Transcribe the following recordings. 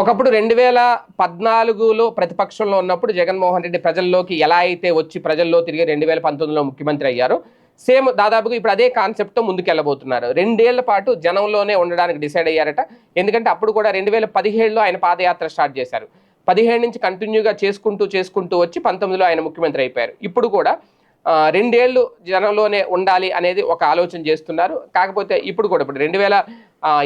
ఒకప్పుడు రెండు వేల పద్నాలుగులో ప్రతిపక్షంలో ఉన్నప్పుడు జగన్మోహన్ రెడ్డి ప్రజల్లోకి ఎలా అయితే వచ్చి ప్రజల్లో తిరిగి రెండు వేల పంతొమ్మిదిలో ముఖ్యమంత్రి అయ్యారో సేమ్ దాదాపుగా ఇప్పుడు అదే కాన్సెప్ట్తో ముందుకెళ్ళబోతున్నారు. రెండేళ్ళ పాటు జనంలోనే ఉండడానికి డిసైడ్ అయ్యారట. ఎందుకంటే అప్పుడు కూడా రెండు వేల పదిహేడులో ఆయన పాదయాత్ర స్టార్ట్ చేశారు. పదిహేడు నుంచి కంటిన్యూగా చేసుకుంటూ చేసుకుంటూ వచ్చి పంతొమ్మిదిలో ఆయన ముఖ్యమంత్రి అయిపోయారు. ఇప్పుడు కూడా రెండేళ్ళు జనంలోనే ఉండాలి అనేది ఒక ఆలోచన చేస్తున్నారు. కాకపోతే ఇప్పుడు కూడా ఇప్పుడు రెండు వేల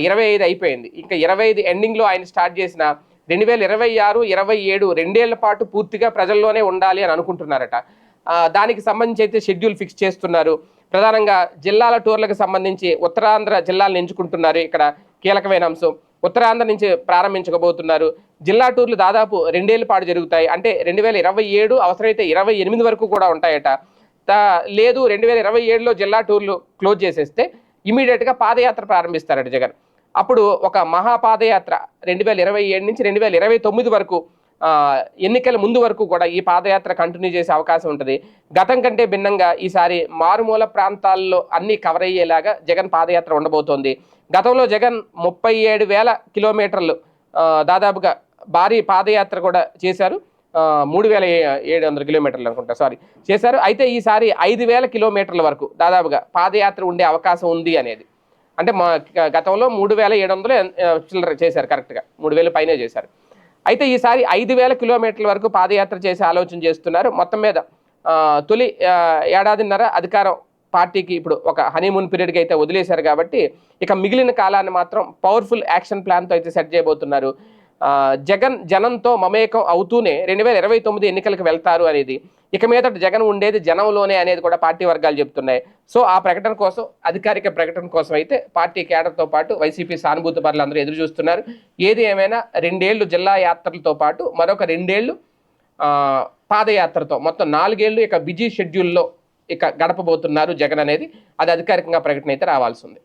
ఇరవై ఐదు అయిపోయింది. ఇంకా ఇరవై ఐదు ఎండింగ్లో ఆయన స్టార్ట్ చేసిన రెండు వేల ఇరవై ఆరు ఇరవై ఏడు రెండేళ్ళ పాటు పూర్తిగా ప్రజల్లోనే ఉండాలి అని అనుకుంటున్నారట. దానికి సంబంధించి అయితే షెడ్యూల్ ఫిక్స్ చేస్తున్నారు. ప్రధానంగా జిల్లాల టూర్లకు సంబంధించి ఉత్తరాంధ్ర జిల్లాలను ఎంచుకుంటున్నారు ఇక్కడ కీలకమైన అంశం. ఉత్తరాంధ్ర నుంచి ప్రారంభించబోతున్నారు. జిల్లా టూర్లు దాదాపు రెండేళ్ళ పాటు జరుగుతాయి. అంటే రెండు వేల ఇరవై ఏడు అవసరమైతే ఇరవై ఎనిమిది వరకు కూడా ఉంటాయట. లేదు రెండు వేల ఇరవై ఏడులో జిల్లా టూర్లు క్లోజ్ చేసేస్తే ఇమీడియట్గా పాదయాత్ర ప్రారంభిస్తారట జగన్. అప్పుడు ఒక మహాపాదయాత్ర రెండు వేల ఇరవై ఏడు నుంచి రెండు వేల ఇరవై తొమ్మిది వరకు ఎన్నికల ముందు వరకు కూడా ఈ పాదయాత్ర కంటిన్యూ చేసే అవకాశం ఉంటుంది. గతం కంటే భిన్నంగా ఈసారి మారుమూల ప్రాంతాల్లో అన్ని కవర్ అయ్యేలాగా జగన్ పాదయాత్ర ఉండబోతోంది. గతంలో జగన్ ముప్పై ఏడు వేల కిలోమీటర్లు దాదాపుగా భారీ పాదయాత్ర కూడా చేశారు. మూడు వేల ఏడు వందల కిలోమీటర్లు అనుకుంటా సారీ చేశారు. అయితే ఈసారి ఐదు వేల కిలోమీటర్ల వరకు దాదాపుగా పాదయాత్ర ఉండే అవకాశం ఉంది అనేది. అంటే మా గతంలో మూడు వేల ఏడు వందలు చిల్లర చేశారు కరెక్ట్గా మూడు వేల పైనే చేశారు. అయితే ఈసారి ఐదు వేల కిలోమీటర్ల వరకు పాదయాత్ర చేసే ఆలోచన చేస్తున్నారు. మొత్తం మీద తొలి ఏడాదిన్నర అధికారం పార్టీకి ఇప్పుడు ఒక హనీమూన్ పీరియడ్కి అయితే వదిలేశారు కాబట్టి ఇక మిగిలిన కాలాన్ని మాత్రం పవర్ఫుల్ యాక్షన్ ప్లాన్తో అయితే సెట్ చేయబోతున్నారు. జగన్ జనంతో మమేకం అవుతూనే రెండు వేల ఇరవై తొమ్మిది ఎన్నికలకు వెళ్తారు అనేది. ఇక మీదట జగన్ ఉండేది జనంలోనే అనేది కూడా పార్టీ వర్గాలు చెప్తున్నాయి. సో ఆ ప్రకటన కోసం అధికారిక ప్రకటన కోసం అయితే పార్టీ కేడర్తో పాటు వైసీపీ సానుభూతి పరులు అందరూ ఎదురు చూస్తున్నారు. ఏది ఏమైనా రెండేళ్ళు జిల్లా యాత్రలతో పాటు మరొక రెండేళ్ళు పాదయాత్రతో మొత్తం నాలుగేళ్ళు ఇక బిజీ షెడ్యూల్లో ఇక గడపబోతున్నారు జగన్ అనేది. అది అధికారికంగా ప్రకటన అయితే రావాల్సింది